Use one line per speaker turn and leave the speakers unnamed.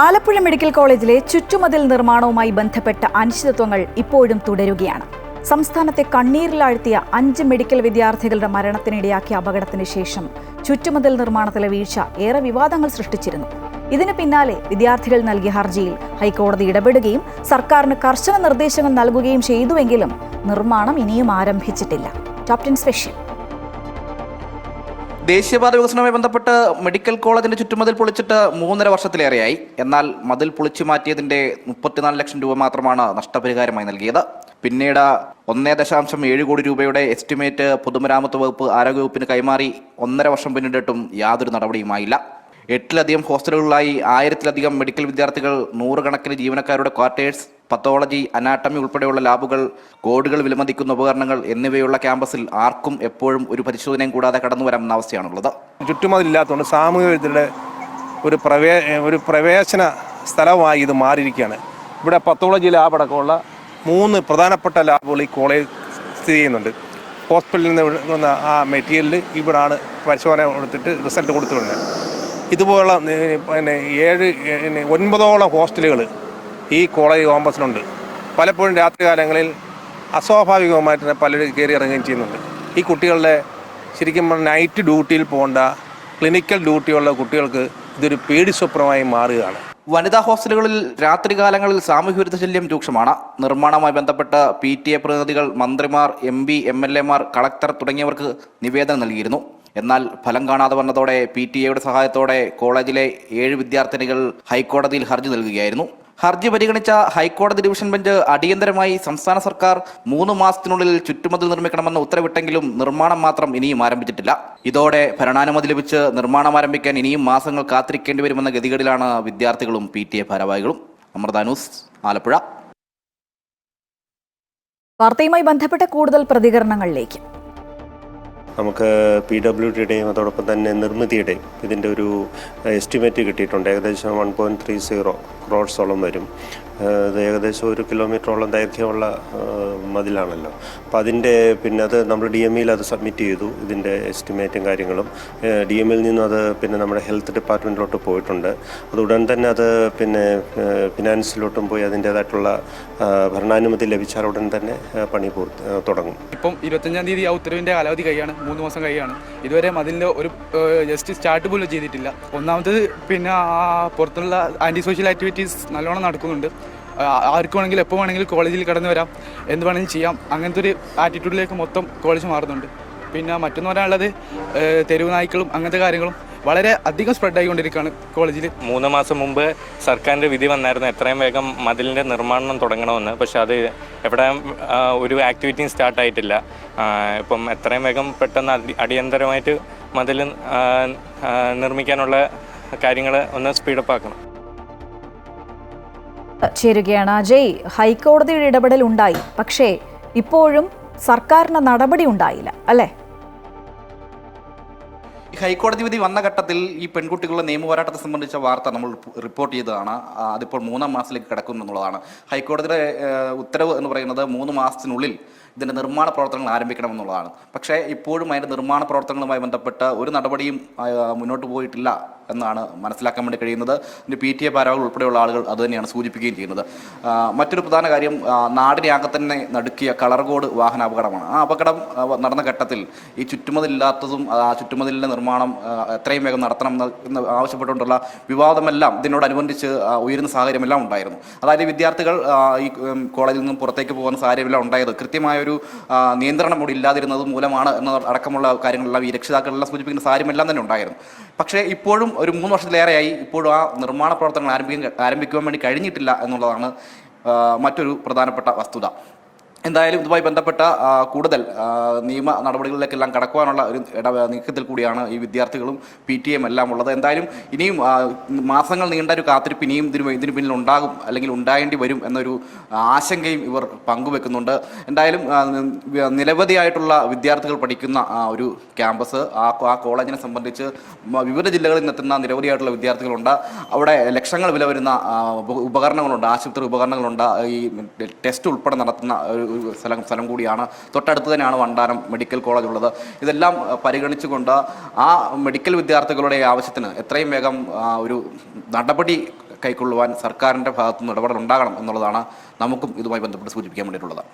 Alappuzha medical കോളേജിലെ ചുറ്റുമതിൽ നിർമ്മാണവുമായി ബന്ധപ്പെട്ട അനിശ്ചിതത്വങ്ങൾ ഇപ്പോഴും തുടരുകയാണ്. സംസ്ഥാനത്തെ കണ്ണീരിലാഴ്ത്തിയ അഞ്ച് മെഡിക്കൽ വിദ്യാർത്ഥികളുടെ മരണത്തിനിടയാക്കിയ അപകടത്തിന് ശേഷം ചുറ്റുമതിൽ നിർമ്മാണത്തിലെ വീഴ്ച ഏറെ വിവാദങ്ങൾ സൃഷ്ടിച്ചിരുന്നു. ഇതിന് പിന്നാലെ വിദ്യാർത്ഥികൾ നൽകിയ ഹർജിയിൽ ഹൈക്കോടതി ഇടപെടുകയും സർക്കാരിന് കർശന നിർദ്ദേശങ്ങൾ നൽകുകയും ചെയ്തുവെങ്കിലും നിർമ്മാണം ഇനിയും ആരംഭിച്ചിട്ടില്ല. Captain special.
ദേശീയപാത വികസനവുമായി ബന്ധപ്പെട്ട് മെഡിക്കൽ കോളേജിന്റെ ചുറ്റുമതിൽ പൊളിച്ചിട്ട് മൂന്നര വർഷത്തിലേറെയായി. എന്നാൽ മതിൽ പൊളിച്ചു മാറ്റിയതിന്റെ മുപ്പത്തിനാല് ലക്ഷം രൂപ മാത്രമാണ് നഷ്ടപരിഹാരമായി നൽകിയത്. പിന്നീട് ഒന്നേ ദശാംശം ഏഴ് കോടി രൂപയുടെ എസ്റ്റിമേറ്റ് പൊതുമരാമത്ത് വകുപ്പ് ആരോഗ്യവകുപ്പിന് കൈമാറി ഒന്നര വർഷം പിന്നിട്ടിട്ടും യാതൊരു നടപടിയുമായില്ല. എട്ടിലധികം ഹോസ്റ്റലുകളിലായി ആയിരത്തിലധികം മെഡിക്കൽ വിദ്യാർത്ഥികൾ നൂറുകണക്കിന് ജീവനക്കാരുടെ ക്വാർട്ടേഴ്സ് പത്തോളജി അനാട്ടമി ഉൾപ്പെടെയുള്ള ലാബുകൾ കോഡുകൾ വിലമതിക്കുന്ന ഉപകരണങ്ങൾ എന്നിവയുള്ള ക്യാമ്പസിൽ ആർക്കും എപ്പോഴും ഒരു പരിശോധനയും കൂടാതെ കടന്നു വരാമെന്ന അവസ്ഥയാണുള്ളത്.
ചുറ്റുമതിലില്ലാത്തതുകൊണ്ട് സാമൂഹിക വിദ്യയുടെ ഒരു പ്രവേ ഒരു പ്രവേശന സ്ഥലമായി ഇത് മാറിയിരിക്കുകയാണ്. ഇവിടെ പത്തോളജി ലാബ് അടക്കമുള്ള മൂന്ന് പ്രധാനപ്പെട്ട ലാബുകൾ ഈ കോളേജ് സ്ഥിതി ചെയ്യുന്നുണ്ട്. ഹോസ്പിറ്റലിൽ നിന്ന് ആ മെറ്റീരിയൽ ഇവിടെയാണ് പരിശോധന കൊടുത്തിട്ട് റിസൾട്ട് കൊടുത്തിട്ടുണ്ട്. ഇതുപോലുള്ള പിന്നെ ഏഴ് പിന്നെ ഒൻപതോളം ഹോസ്റ്റലുകൾ ഈ കോളേജ് കോമ്പസിനുണ്ട് പലപ്പോഴും രാത്രികാലങ്ങളിൽ അസ്വാഭാവികമായിട്ട് തന്നെ പലരും കയറി ഇറങ്ങുകയും ചെയ്യുന്നുണ്ട്. ഈ കുട്ടികളുടെ ശരിക്കും നൈറ്റ് ഡ്യൂട്ടിയിൽ പോകേണ്ട ക്ലിനിക്കൽ ഡ്യൂട്ടിയുള്ള കുട്ടികൾക്ക് ഇതൊരു പേടി സ്വപ്നമായി മാറുകയാണ്.
വനിതാ ഹോസ്റ്റലുകളിൽ രാത്രികാലങ്ങളിൽ സാമൂഹ്യവിരുദ്ധ ശല്യം രൂക്ഷമാണ്. നിർമ്മാണവുമായി ബന്ധപ്പെട്ട പി ടി എ പ്രതിനിധികൾ മന്ത്രിമാർ എം പി എം എൽ എമാർ കളക്ടർ തുടങ്ങിയവർക്ക് നിവേദനം നൽകിയിരുന്നു. എന്നാൽ ഫലം കാണാതെ വന്നതോടെ പി ടി എയുടെ സഹായത്തോടെ കോളേജിലെ ഏഴ് വിദ്യാർത്ഥിനികൾ ഹൈക്കോടതിയിൽ ഹർജി നൽകുകയായിരുന്നു. ഹർജി പരിഗണിച്ച ഹൈക്കോടതി ഡിവിഷൻ ബെഞ്ച് അടിയന്തരമായി സംസ്ഥാന സർക്കാർ മൂന്ന് മാസത്തിനുള്ളിൽ ചുറ്റുമതിൽ നിർമ്മിക്കണമെന്ന് ഉത്തരവിട്ടെങ്കിലും നിർമ്മാണം മാത്രം ഇനിയും ആരംഭിച്ചിട്ടില്ല. ഇതോടെ ഭരണാനുമതി ലഭിച്ച് നിർമ്മാണം ആരംഭിക്കാൻ ഇനിയും മാസങ്ങൾ കാത്തിരിക്കേണ്ടി വരുമെന്ന ഗതികേടിലാണ് വിദ്യാർത്ഥികളും പി ടി എ ഭാരവാഹികളും. അമൃത ന്യൂസ് ആലപ്പുഴ.
വാർത്തയുമായി ബന്ധപ്പെട്ട കൂടുതൽ പ്രതികരണങ്ങളിലേക്ക്.
നമുക്ക് പി ഡബ്ല്യു ഡിയുടെയും അതോടൊപ്പം തന്നെ നിർമ്മിതിയുടെയും ഇതിന്റെ ഒരു എസ്റ്റിമേറ്റ് കിട്ടിയിട്ടുണ്ട്. ഏകദേശം വൺ പോയിന്റ് ത്രീ സീറോ ക്രോഡ്സോളം വരും. ഇത് ഏകദേശം ഒരു കിലോമീറ്ററോളം ദൈർഘ്യമുള്ള മതിലാണല്ലോ. അപ്പോൾ അതിന്റെ പിന്നെ അത് നമ്മൾ ഡി എം ഇയിൽ അത് സബ്മിറ്റ് ചെയ്തു ഇതിന്റെ എസ്റ്റിമേറ്റും കാര്യങ്ങളും. ഡി എം ഇയിൽ നിന്നും അത് പിന്നെ നമ്മുടെ ഹെൽത്ത് ഡിപ്പാർട്ട്മെന്റിലോട്ട് പോയിട്ടുണ്ട്. അത് ഉടൻ തന്നെ അത് പിന്നെ ഫിനാൻസിലോട്ടും പോയി അതിന്റേതായിട്ടുള്ള ഭരണാനുമതി ലഭിച്ചാൽ ഉടൻ തന്നെ പണി പൂർത്തി തുടങ്ങും.
ഇപ്പം ഇരുപത്തഞ്ചാം തീയതി ആ ഉത്തരവിന്റെ കാലാവധി കഴിയാണ് മൂന്ന് മാസം കഴിയാണ്. ഇതുവരെ മതിലിന്റെ ഒരു ജസ്റ്റ് സ്റ്റാർട്ട് പോലും ചെയ്തിട്ടില്ല. ഒന്നാമത് പിന്നെ പുറത്തുള്ള ആന്റി സോഷ്യൽ ആക്ടിവിറ്റീസ് നല്ലോണം നടക്കുന്നുണ്ട്. ആർക്ക് വേണമെങ്കിലും എപ്പോൾ വേണമെങ്കിലും കോളേജിൽ കടന്നു വരാം. എന്ത് വേണമെങ്കിലും ചെയ്യാം. അങ്ങനത്തെ ഒരു ആറ്റിറ്റ്യൂഡിലേക്ക് മൊത്തം കോളേജ് മാറുന്നുണ്ട്. പിന്നെ മറ്റൊന്ന് പറയാനുള്ളത് തെരുവ് നായ്ക്കളും അങ്ങനത്തെ കാര്യങ്ങളും വളരെ അധികം സ്പ്രെഡ് ആയിക്കൊണ്ടിരിക്കുകയാണ് കോളേജിൽ
മൂന്ന് മാസം മുമ്പ് സർക്കാരിന്റെ വിധി വന്നായിരുന്നു എത്രയും വേഗം മതിലിന്റെ നിർമ്മാണം തുടങ്ങണമെന്ന്. പക്ഷെ അത് എവിടെ ഒരു ആക്ടിവിറ്റിയും സ്റ്റാർട്ടായിട്ടില്ല ഇപ്പം എത്രയും വേഗം പെട്ടെന്ന് അടി അടിയന്തരമായിട്ട് മതിൽ നിർമ്മിക്കാനുള്ള കാര്യങ്ങൾ ഒന്ന് സ്പീഡപ്പ് ആക്കണം.
ചേരുകയാണ്. അജയ് ഹൈക്കോടതിയുടെ ഇടപെടൽ ഉണ്ടായി. പക്ഷേ ഇപ്പോഴും സർക്കാരിന് നടപടി ഉണ്ടായില്ല. അല്ലേ?
ഹൈക്കോടതി വിധി വന്ന ഘട്ടത്തിൽ ഈ പെൺകുട്ടികളുടെ നിയമപോരാട്ടത്തെ സംബന്ധിച്ച വാർത്ത നമ്മൾ റിപ്പോർട്ട് ചെയ്തതാണ്. അതിപ്പോൾ മൂന്നാം മാസത്തിലേക്ക് കിടക്കുന്നു എന്നുള്ളതാണ്. ഹൈക്കോടതിയുടെ ഉത്തരവ് എന്ന് പറയുന്നത് മൂന്ന് മാസത്തിനുള്ളിൽ ഇതിന്റെ നിർമ്മാണ പ്രവർത്തനങ്ങൾ ആരംഭിക്കണമെന്നുള്ളതാണ്. പക്ഷേ ഇപ്പോഴും അതിന്റെ നിർമ്മാണ പ്രവർത്തനങ്ങളുമായി ബന്ധപ്പെട്ട് ഒരു നടപടിയും മുന്നോട്ട് പോയിട്ടില്ല എന്നാണ് മനസ്സിലാക്കാൻ വേണ്ടി കഴിയുന്നത്. ഇതിന്റെ പി ടി എ ഭാരവാഹികൾ ഉൾപ്പെടെയുള്ള ആളുകൾ അതുതന്നെയാണ് സൂചിപ്പിക്കുകയും ചെയ്യുന്നത്. മറ്റൊരു പ്രധാന കാര്യം നാടിനെ ആകെ തന്നെ നടുക്കിയ കളർകോട് വാഹന അപകടമാണ്. ആ അപകടം നടന്ന ഘട്ടത്തിൽ ഈ ചുറ്റുമതിലില്ലാത്തതും ആ ചുറ്റുമതിലിന്റെ നിർമ്മാണം എത്രയും വേഗം നടത്തണം എന്ന് ആവശ്യപ്പെട്ടുകൊണ്ടുള്ള വിവാദമെല്ലാം ഇതിനോടനുബന്ധിച്ച് ഉയരുന്ന സാഹചര്യമെല്ലാം ഉണ്ടായിരുന്നു. അതായത് വിദ്യാർത്ഥികൾ ഈ കോളേജിൽ നിന്നും പുറത്തേക്ക് പോകുന്ന സാഹചര്യമെല്ലാം ഉണ്ടായത് കൃത്യമായൊരു ആ, നിയന്ത്രണം കൂടി ഇല്ലാതിരുന്നത് മൂലമാണ് എന്ന അടക്കമുള്ള കാര്യങ്ങളെല്ലാം ഈ രക്ഷിതാക്കളെല്ലാം സൂചിപ്പിക്കുന്ന സാരമെല്ലാം തന്നെ ഉണ്ടായിരുന്നു. പക്ഷേ ഇപ്പോഴും ഒരു മൂന്ന് വർഷത്തിലേറെയായി ഇപ്പോഴും ആ നിർമ്മാണ പ്രവർത്തനങ്ങൾ ആരംഭിക്കാൻ ആരംഭിക്കുവാൻ വേണ്ടി കഴിഞ്ഞിട്ടില്ല എന്നുള്ളതാണ് മറ്റൊരു പ്രധാനപ്പെട്ട വസ്തുത. എന്തായാലും ഇതുമായി ബന്ധപ്പെട്ട കൂടുതൽ നിയമ നടപടികളിലേക്കെല്ലാം കടക്കുവാനുള്ള ഒരു നീക്കത്തിൽ കൂടിയാണ് ഈ വിദ്യാർത്ഥികളും പി ടി എം എല്ലാം ഉള്ളത്. എന്തായാലും ഇനിയും മാസങ്ങൾ നീണ്ട ഒരു കാത്തിരിപ്പ് ഇനിയും ഇതിന് ഇതിന് പിന്നിൽ ഉണ്ടാകും അല്ലെങ്കിൽ ഉണ്ടാകേണ്ടി വരും എന്നൊരു ആശങ്കയും ഇവർ പങ്കുവെക്കുന്നുണ്ട്. എന്തായാലും നിരവധിയായിട്ടുള്ള വിദ്യാർത്ഥികൾ പഠിക്കുന്ന ഒരു ക്യാമ്പസ് ആ ആ കോളേജിനെ സംബന്ധിച്ച് വിവിധ ജില്ലകളിൽ നിന്നെത്തുന്ന നിരവധിയായിട്ടുള്ള വിദ്യാർത്ഥികളുണ്ട്. അവിടെ ലക്ഷങ്ങൾ വില വരുന്ന ഉപകരണങ്ങളുണ്ട് ആശുപത്രി ഉപകരണങ്ങളുണ്ട്. ഈ ടെസ്റ്റ് ഉൾപ്പെടെ നടത്തുന്ന ഒരു സ്ഥലം സ്ഥലം കൂടിയാണ്. തൊട്ടടുത്ത് തന്നെയാണ് വണ്ടാനം മെഡിക്കൽ കോളേജ് ഉള്ളത്. ഇതെല്ലാം പരിഗണിച്ചുകൊണ്ട് ആ മെഡിക്കൽ വിദ്യാർത്ഥികളുടെ ആവശ്യത്തിന് എത്രയും വേഗം ഒരു നടപടി കൈക്കൊള്ളുവാൻ സർക്കാരിന്റെ ഭാഗത്തുനിന്ന് ഇടപെടൽ ഉണ്ടാകണം എന്നുള്ളതാണ് നമുക്കും ഇതുമായി ബന്ധപ്പെട്ട് സൂചിപ്പിക്കാൻ വേണ്ടിയിട്ടുള്ളത്.